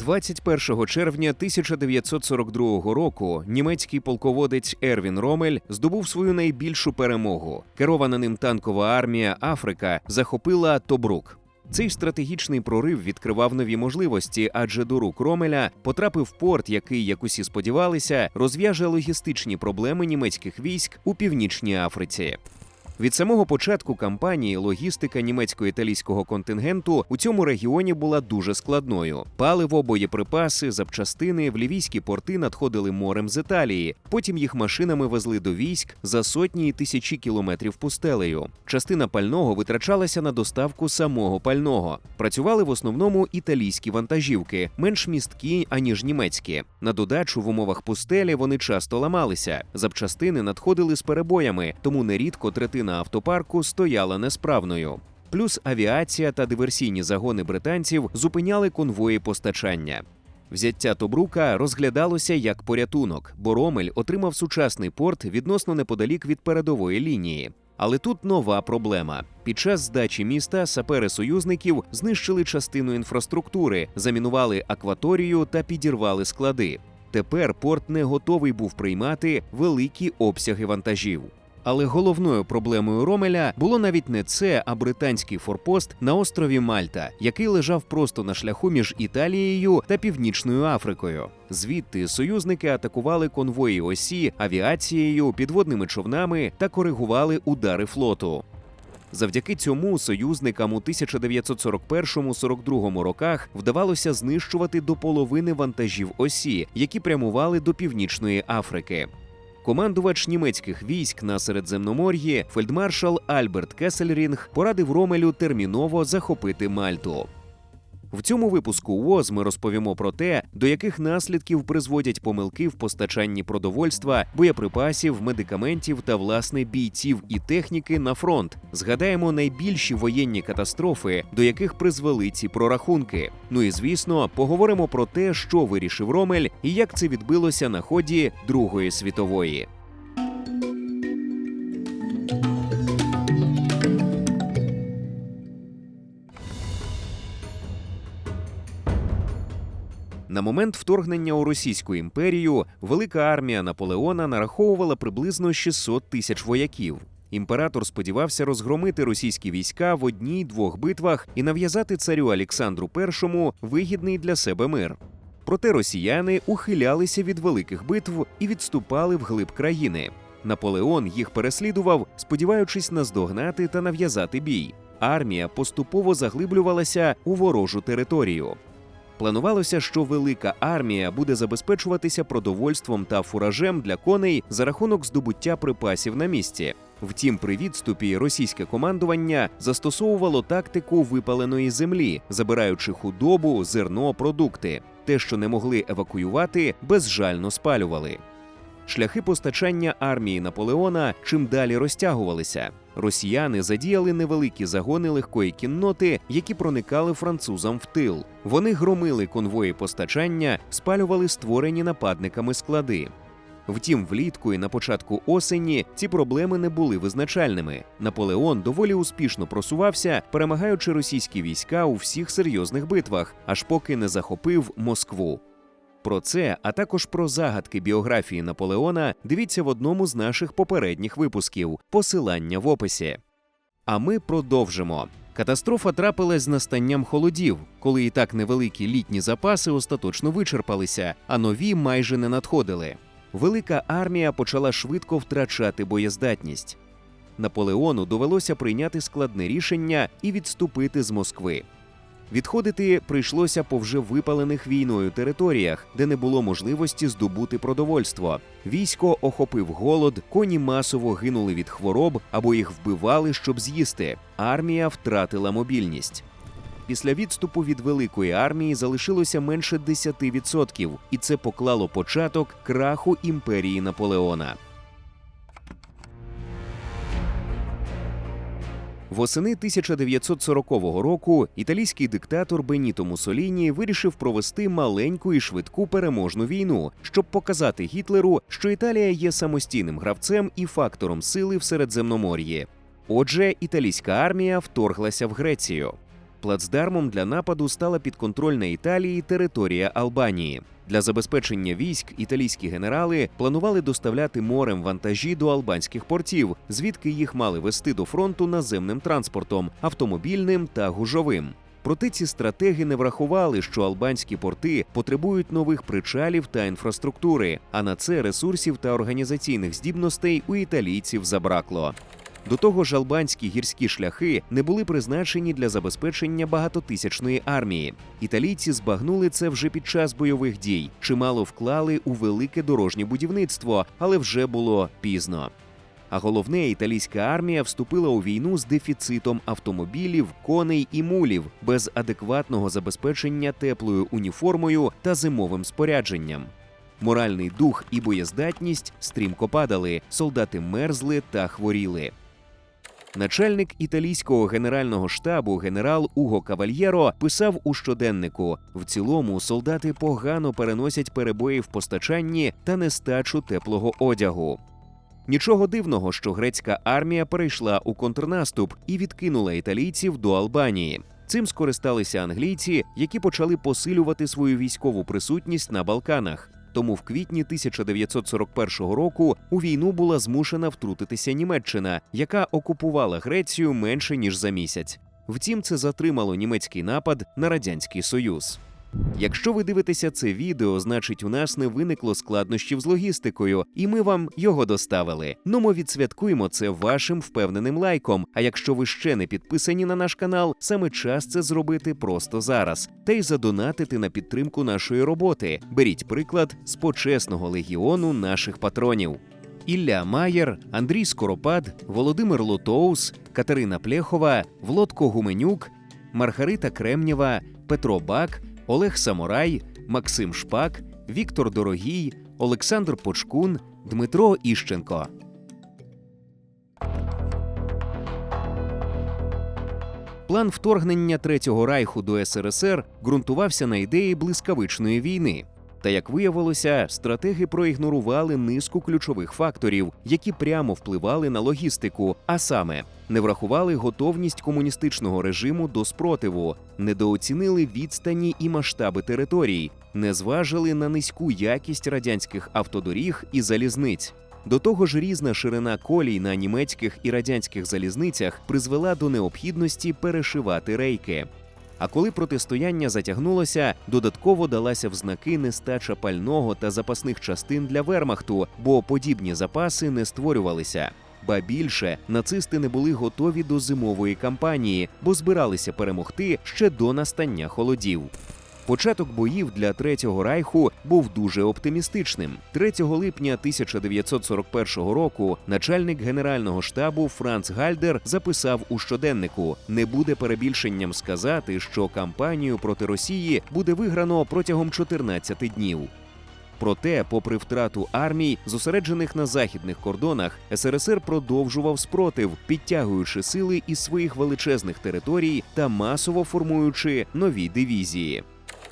21 червня 1942 року німецький полководець Ервін Ромель здобув свою найбільшу перемогу. Керована ним танкова армія Африка захопила Тобрук. Цей стратегічний прорив відкривав нові можливості, адже до рук Ромеля потрапив порт, який, як усі сподівалися, розв'яже логістичні проблеми німецьких військ у північній Африці. Від самого початку кампанії логістика німецько-італійського контингенту у цьому регіоні була дуже складною. Паливо, боєприпаси, запчастини в лівійські порти надходили морем з Італії. Потім їх машинами везли до військ за сотні і тисячі кілометрів пустелею. Частина пального витрачалася на доставку самого пального. Працювали в основному італійські вантажівки, менш місткі аніж німецькі. На додачу в умовах пустелі вони часто ламалися. Запчастини надходили з перебоями, тому нерідко третина автопарку стояла несправною. Плюс авіація та диверсійні загони британців зупиняли конвої постачання. Взяття Тобрука розглядалося як порятунок, бо Ромель отримав сучасний порт відносно неподалік від передової лінії. Але тут нова проблема. Під час здачі міста сапери союзників знищили частину інфраструктури, замінували акваторію та підірвали склади. Тепер порт не готовий був приймати великі обсяги вантажів. Але головною проблемою Ромеля було навіть не це, а британський форпост на острові Мальта, який лежав просто на шляху між Італією та Північною Африкою. Звідти союзники атакували конвої осі авіацією, підводними човнами та коригували удари флоту. Завдяки цьому союзникам у 1941-42 роках вдавалося знищувати до половини вантажів осі, які прямували до Північної Африки. Командувач німецьких військ на Середземномор'ї, фельдмаршал Альберт Кесельрінг, порадив Ромелю терміново захопити Мальту. В цьому випуску УОЗ ми розповімо про те, до яких наслідків призводять помилки в постачанні продовольства, боєприпасів, медикаментів та власне бійців і техніки на фронт. Згадаємо найбільші воєнні катастрофи, до яких призвели ці прорахунки. Ну і звісно, поговоримо про те, що вирішив Ромель і як це відбилося на ході Другої світової. На момент вторгнення у Російську імперію велика армія Наполеона нараховувала приблизно 600 тисяч вояків. Імператор сподівався розгромити російські війська в одній-двох битвах і нав'язати царю Олександру І вигідний для себе мир. Проте росіяни ухилялися від великих битв і відступали вглиб країни. Наполеон їх переслідував, сподіваючись наздогнати та нав'язати бій. Армія поступово заглиблювалася у ворожу територію. Планувалося, що велика армія буде забезпечуватися продовольством та фуражем для коней за рахунок здобуття припасів на місці. Втім, при відступі російське командування застосовувало тактику випаленої землі, забираючи худобу, зерно, продукти. Те, що не могли евакуювати, безжально спалювали. Шляхи постачання армії Наполеона чим далі розтягувалися. Росіяни задіяли невеликі загони легкої кінноти, які проникали французам в тил. Вони громили конвої постачання, спалювали створені нападниками склади. Втім, влітку і на початку осені ці проблеми не були визначальними. Наполеон доволі успішно просувався, перемагаючи російські війська у всіх серйозних битвах, аж поки не захопив Москву. Про це, а також про загадки біографії Наполеона, дивіться в одному з наших попередніх випусків. Посилання в описі. А ми продовжимо. Катастрофа трапилась з настанням холодів, коли і так невеликі літні запаси остаточно вичерпалися, а нові майже не надходили. Велика армія почала швидко втрачати боєздатність. Наполеону довелося прийняти складне рішення і відступити з Москви. Відходити прийшлося по вже випалених війною територіях, де не було можливості здобути продовольство. Військо охопив голод, коні масово гинули від хвороб або їх вбивали, щоб з'їсти. Армія втратила мобільність. Після відступу від великої армії залишилося менше 10%, і це поклало початок краху імперії Наполеона. Восени 1940 року італійський диктатор Беніто Муссоліні вирішив провести маленьку і швидку переможну війну, щоб показати Гітлеру, що Італія є самостійним гравцем і фактором сили в Середземномор'ї. Отже, італійська армія вторглася в Грецію. Плацдармом для нападу стала підконтрольна Італії територія Албанії. Для забезпечення військ італійські генерали планували доставляти морем вантажі до албанських портів, звідки їх мали вести до фронту наземним транспортом, автомобільним та гужовим. Проте ці стратеги не врахували, що албанські порти потребують нових причалів та інфраструктури, а на це ресурсів та організаційних здібностей у італійців забракло. До того ж, албанські гірські шляхи не були призначені для забезпечення багатотисячної армії. Італійці збагнули це вже під час бойових дій, чимало вклали у велике дорожнє будівництво, але вже було пізно. А головне, італійська армія вступила у війну з дефіцитом автомобілів, коней і мулів, без адекватного забезпечення теплою уніформою та зимовим спорядженням. Моральний дух і боєздатність стрімко падали, солдати мерзли та хворіли. Начальник італійського генерального штабу генерал Уго Кавальєро писав у щоденнику: в цілому солдати погано переносять перебої в постачанні та нестачу теплого одягу. Нічого дивного, що грецька армія перейшла у контрнаступ і відкинула італійців до Албанії. Цим скористалися англійці, які почали посилювати свою військову присутність на Балканах. Тому в квітні 1941 року у війну була змушена втрутитися Німеччина, яка окупувала Грецію менше ніж за місяць. Втім, це затримало німецький напад на радянський союз. Якщо ви дивитеся це відео, значить у нас не виникло складнощів з логістикою, і ми вам його доставили. Ну ми відсвяткуємо це вашим впевненим лайком. А якщо ви ще не підписані на наш канал, саме час це зробити просто зараз, та й задонатити на підтримку нашої роботи. Беріть приклад з почесного легіону наших патронів. Ілля Маєр, Андрій Скоропад, Володимир Лотоус, Катерина Плєхова, Влодко Гуменюк, Маргарита Кремнєва, Петро Бак, Олег Самурай, Максим Шпак, Віктор Дорогій, Олександр Почкун, Дмитро Іщенко. План вторгнення Третього райху до СРСР ґрунтувався на ідеї блискавичної війни. Та як виявилося, стратеги проігнорували низку ключових факторів, які прямо впливали на логістику, а саме не врахували готовність комуністичного режиму до спротиву, недооцінили відстані і масштаби територій, не зважили на низьку якість радянських автодоріг і залізниць. До того ж, різна ширина колій на німецьких і радянських залізницях призвела до необхідності перешивати рейки. А коли протистояння затягнулося, додатково далася в знаки нестача пального та запасних частин для вермахту, бо подібні запаси не створювалися. Ба більше нацисти не були готові до зимової кампанії, бо збиралися перемогти ще до настання холодів. Початок боїв для Третього райху був дуже оптимістичним. 3 липня 1941 року начальник генерального штабу Франц Гальдер записав у щоденнику: не буде перебільшенням сказати, що кампанію проти Росії буде виграно протягом 14 днів. Проте, попри втрату армій, зосереджених на західних кордонах, СРСР продовжував спротив, підтягуючи сили із своїх величезних територій та масово формуючи нові дивізії.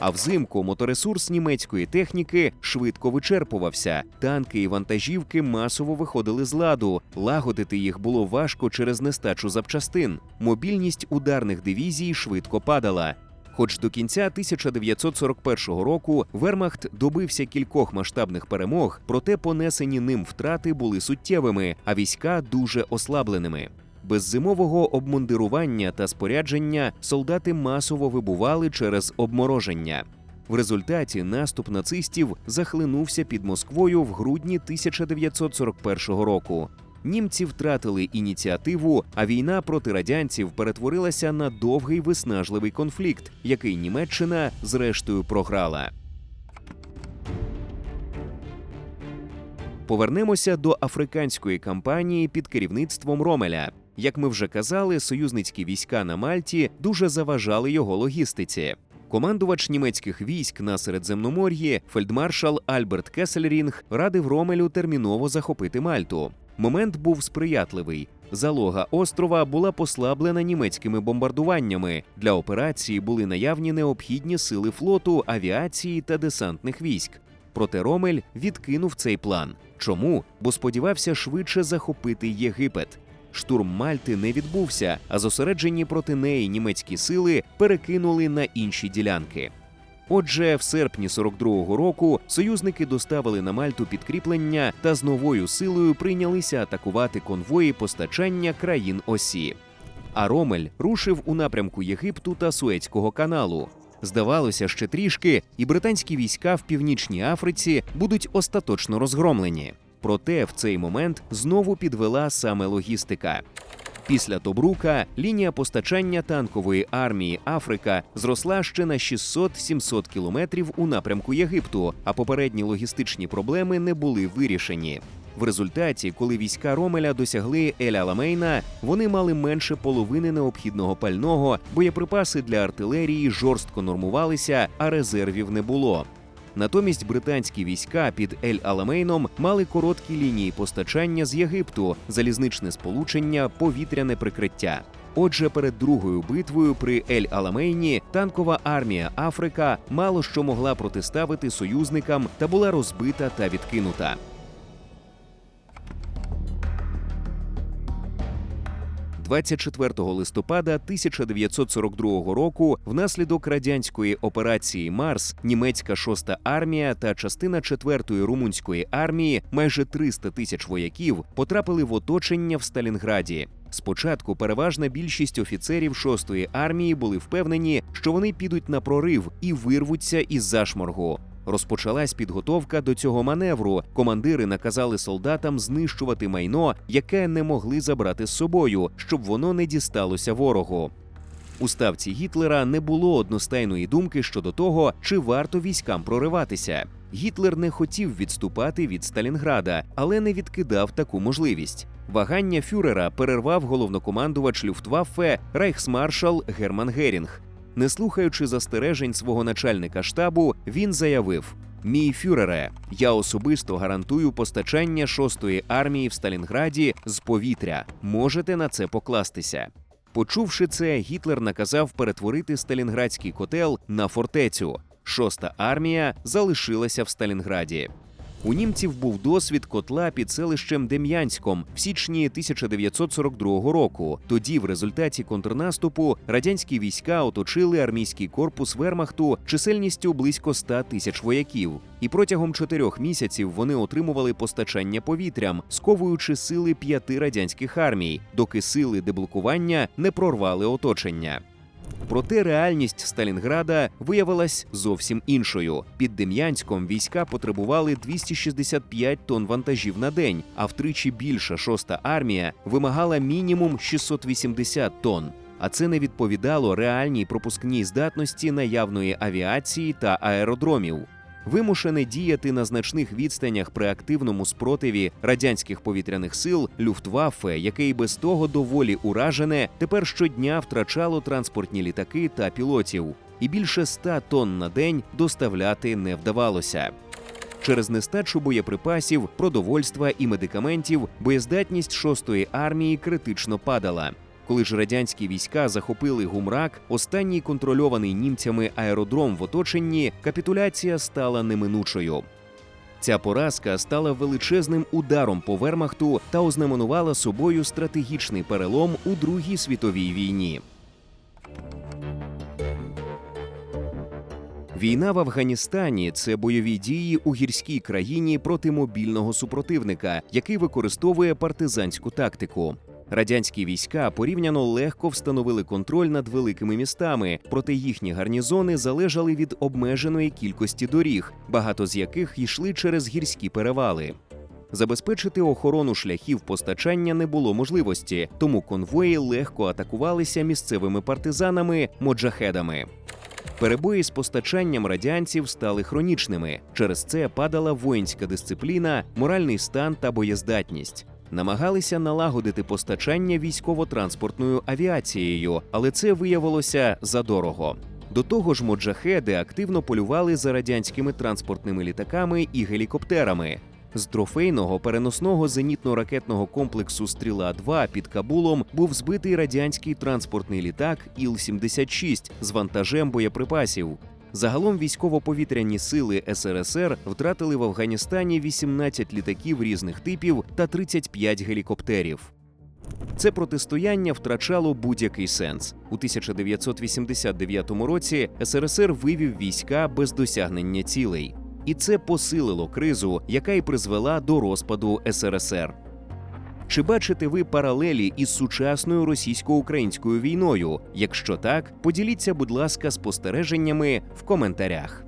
А взимку моторесурс німецької техніки швидко вичерпувався. Танки і вантажівки масово виходили з ладу. Лагодити їх було важко через нестачу запчастин. Мобільність ударних дивізій швидко падала. Хоч до кінця 1941 року Вермахт добився кількох масштабних перемог, проте понесені ним втрати були суттєвими, а війська дуже ослабленими. Без зимового обмундирування та спорядження солдати масово вибували через обмороження. В результаті наступ нацистів захлинувся під Москвою в грудні 1941 року. Німці втратили ініціативу, а війна проти радянців перетворилася на довгий виснажливий конфлікт, який Німеччина зрештою програла. Повернемося до африканської кампанії під керівництвом Ромеля. Як ми вже казали, союзницькі війська на Мальті дуже заважали його логістиці. Командувач німецьких військ на Середземномор'ї, фельдмаршал Альберт Кесельрінг, радив Ромелю терміново захопити Мальту. Момент був сприятливий. Залога острова була послаблена німецькими бомбардуваннями. Для операції були наявні необхідні сили флоту, авіації та десантних військ. Проте Ромель відкинув цей план. Чому? Бо сподівався швидше захопити Єгипет. Штурм Мальти не відбувся, а зосереджені проти неї німецькі сили перекинули на інші ділянки. Отже, в серпні 42-го року союзники доставили на Мальту підкріплення та з новою силою прийнялися атакувати конвої постачання країн осі. А Ромель рушив у напрямку Єгипту та Суецького каналу. Здавалося, ще трішки, і британські війська в північній Африці будуть остаточно розгромлені. Проте в цей момент знову підвела саме логістика. Після Тобрука лінія постачання танкової армії Африка зросла ще на 600-700 кілометрів у напрямку Єгипту, а попередні логістичні проблеми не були вирішені. В результаті, коли війська Ромеля досягли Ель-Аламейна, вони мали менше половини необхідного пального, боєприпаси для артилерії жорстко нормувалися, а резервів не було. Натомість британські війська під Ель-Аламейном мали короткі лінії постачання з Єгипту, залізничне сполучення, повітряне прикриття. Отже, перед другою битвою при Ель-Аламейні танкова армія Африка мало що могла протиставити союзникам та була розбита та відкинута. 24 листопада 1942 року внаслідок радянської операції Марс німецька шоста армія та частина 4-ї румунської армії, майже 300 тисяч вояків, потрапили в оточення в Сталінграді. Спочатку переважна більшість офіцерів шостої армії були впевнені, що вони підуть на прорив і вирвуться із зашморгу. Розпочалась підготовка до цього маневру. Командири наказали солдатам знищувати майно, яке не могли забрати з собою, щоб воно не дісталося ворогу. У ставці Гітлера не було одностайної думки щодо того, чи варто військам прориватися. Гітлер не хотів відступати від Сталінграда, але не відкидав таку можливість. Вагання фюрера перервав головнокомандувач Люфтваффе рейхсмаршал Герман Герінг. Не слухаючи застережень свого начальника штабу, він заявив: Мій фюрере, я особисто гарантую постачання шостої армії в Сталінграді з повітря. Можете на це покластися. Почувши це, Гітлер наказав перетворити сталінградський котел на фортецю. Шоста армія залишилася в Сталінграді. У німців був досвід котла під селищем Дем'янськом в січні 1942 року. Тоді, в результаті контрнаступу, радянські війська оточили армійський корпус Вермахту чисельністю близько 100 тисяч вояків. І протягом чотирьох місяців вони отримували постачання повітрям, сковуючи сили п'яти радянських армій, доки сили деблокування не прорвали оточення. Проте реальність Сталінграда виявилась зовсім іншою. Під Дем'янськом війська потребували 265 тонн вантажів на день, а втричі більша шоста армія вимагала мінімум 680 тонн. А це не відповідало реальній пропускній здатності наявної авіації та аеродромів. Вимушене діяти на значних відстанях при активному спротиві радянських повітряних сил Люфтваффе, яке і без того доволі уражене, тепер щодня втрачало транспортні літаки та пілотів, і більше 100 тонн на день доставляти не вдавалося. Через нестачу боєприпасів, продовольства і медикаментів боєздатність шостої армії критично падала. Коли ж радянські війська захопили гумрак, останній контрольований німцями аеродром в оточенні, капітуляція стала неминучою. Ця поразка стала величезним ударом по Вермахту та ознаменувала собою стратегічний перелом у Другій світовій війні. Війна в Афганістані це бойові дії у гірській країні проти мобільного супротивника, який використовує партизанську тактику. Радянські війська порівняно легко встановили контроль над великими містами, проте їхні гарнізони залежали від обмеженої кількості доріг, багато з яких йшли через гірські перевали. Забезпечити охорону шляхів постачання не було можливості, тому конвої легко атакувалися місцевими партизанами моджахедами. Перебої з постачанням радянців стали хронічними. Через це падала воїнська дисципліна, моральний стан та боєздатність. Намагалися налагодити постачання військово-транспортною авіацією, але це виявилося задорого. До того ж, моджахеди активно полювали за радянськими транспортними літаками і гелікоптерами. З трофейного переносного зенітно-ракетного комплексу Стріла 2 під Кабулом був збитий радянський транспортний літак Іл-76 з вантажем боєприпасів. Загалом військово-повітряні сили СРСР втратили в Афганістані 18 літаків різних типів та 35 гелікоптерів. Це протистояння втрачало будь-який сенс. У 1989 році СРСР вивів війська без досягнення цілей, і це посилило кризу, яка й призвела до розпаду СРСР. Чи бачите ви паралелі із сучасною російсько-українською війною? Якщо так, поділіться, будь ласка, спостереженнями в коментарях.